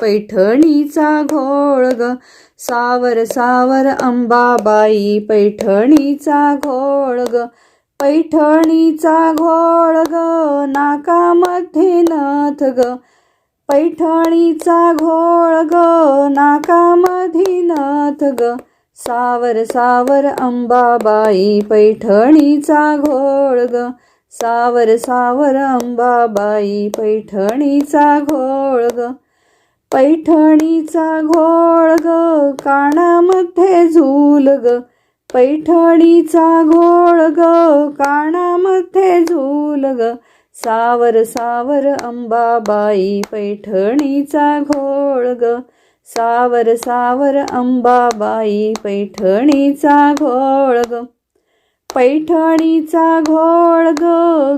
पैठणीचा घोळ ग. सावर सावर अंबाबाई पैठणीचा घोळ ग. पैठणीचा घोळ ग नाकामध्ये नथ ग. पैठणीचा घोळ ग नाकामध्ये नथ ग. सावर सावर अंबाबाई पैठणीचा घोळ ग. सावर सावर अंबाबाई पैठणीचा घोळ पैठणीचा घोळ ग कानामध्ये झूल ग पैठणीचा घोळ ग कानामध्ये झूल ग सावर सावर अंबाबाई पैठणीचा घोळ ग. सावर सावर अंबाबाई पैठणीचा घोळ ग. पैठणीचा घोळ ग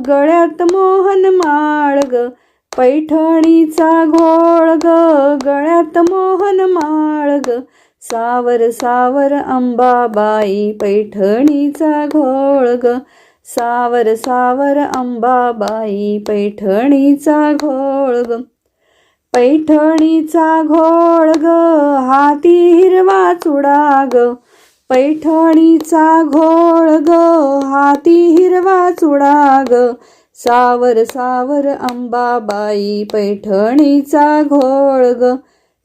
गळ्यात मोहन माळ ग. पैठणीचा घोळ ग गळ्यात मोहन माळ सावर सावर अंबाबाई पैठणीचा घोळ सावर सावर अंबाबाई पैठणीचा घोळ पैठणीचा घोळ हाती हिरवा चुडा ग पैठणीचा घोळ हाती हिरवा चुडाग. सावर सावर अंबाबाई पैठणीचा घोळ